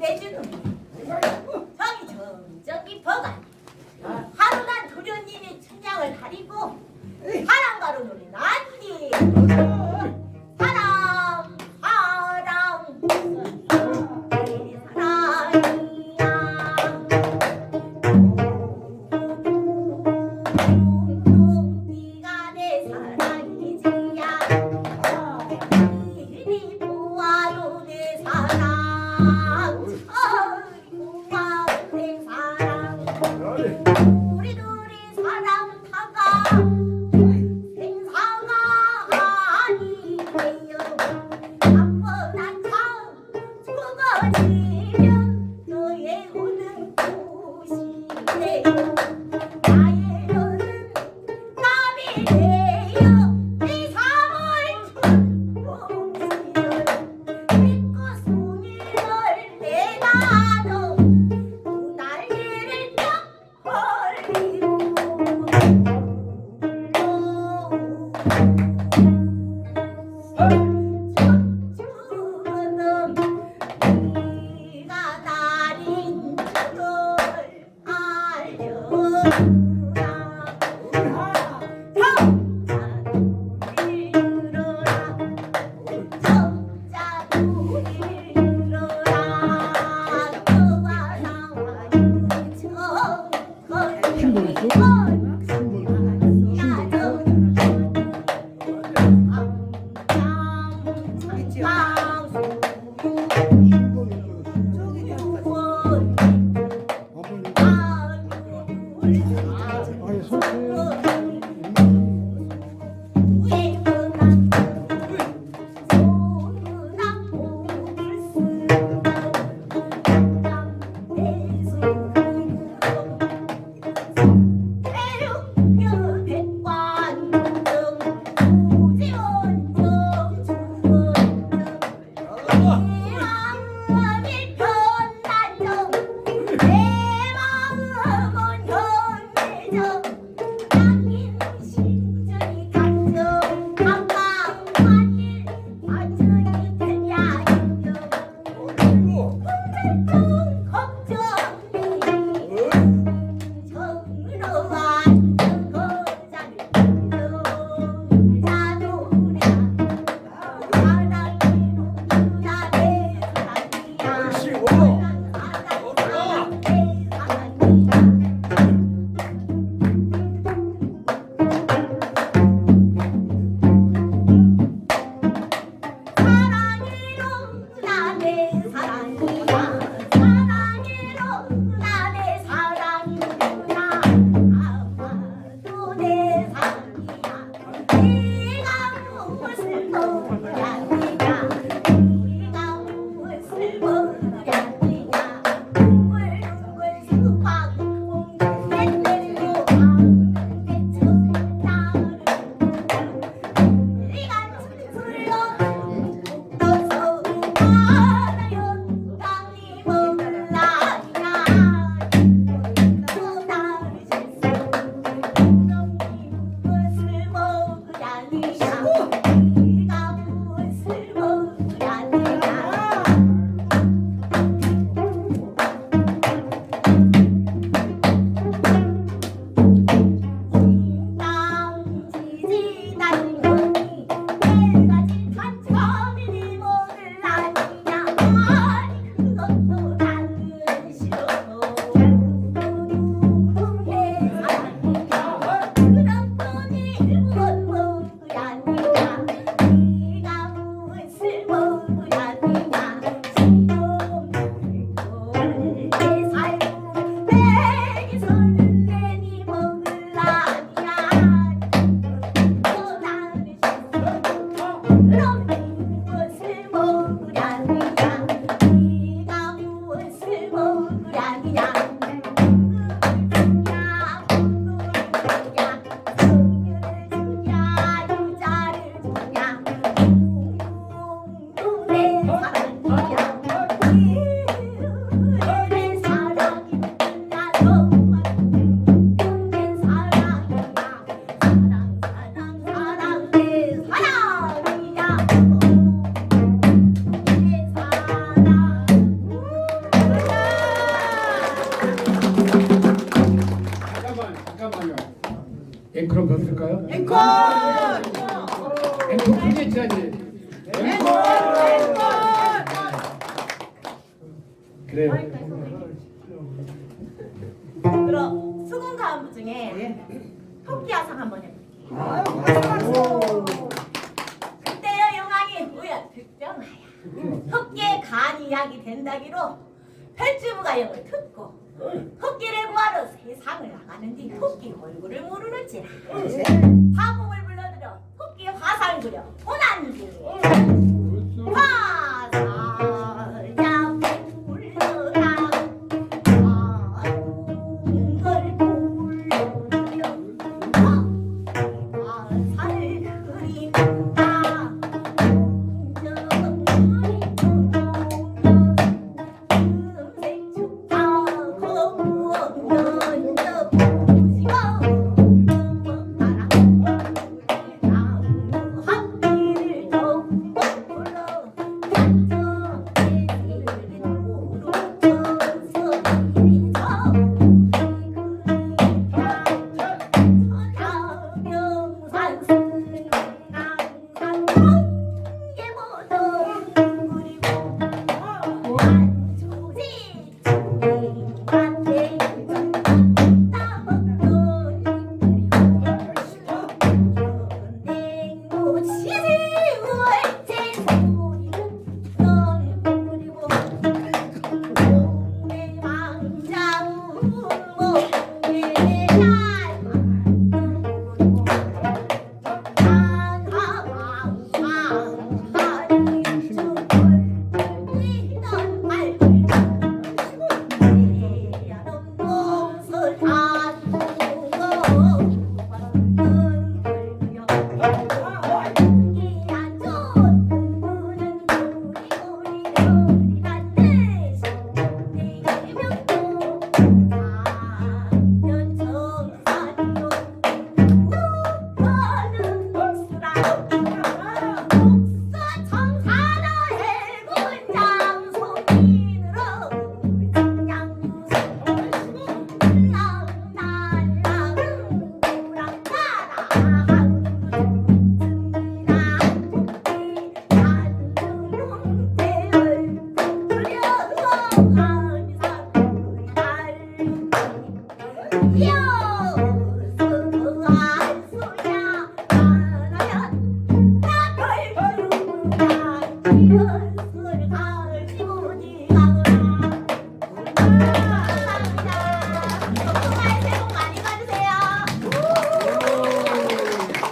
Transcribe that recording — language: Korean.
내주는 저기 저기 버가 하루간 도련님이 춘장을 가리고 사랑가루 놀이 난디 thank you 앵콜 한번 들을까요? 앵콜! 앵콜 크게 쳐야지. 앵콜! 그래요. 그럼 수군 가부 중에 토끼야상 한번 해볼게요. 아유, 박수! 그때여 영왕이 우야 특정하여 흑계 간이 약이 된다기로 별주부가 영을 듣고 흑기를 구하러 세상을 나가는 뒤 흑기 얼굴을 모르는지라. 화공을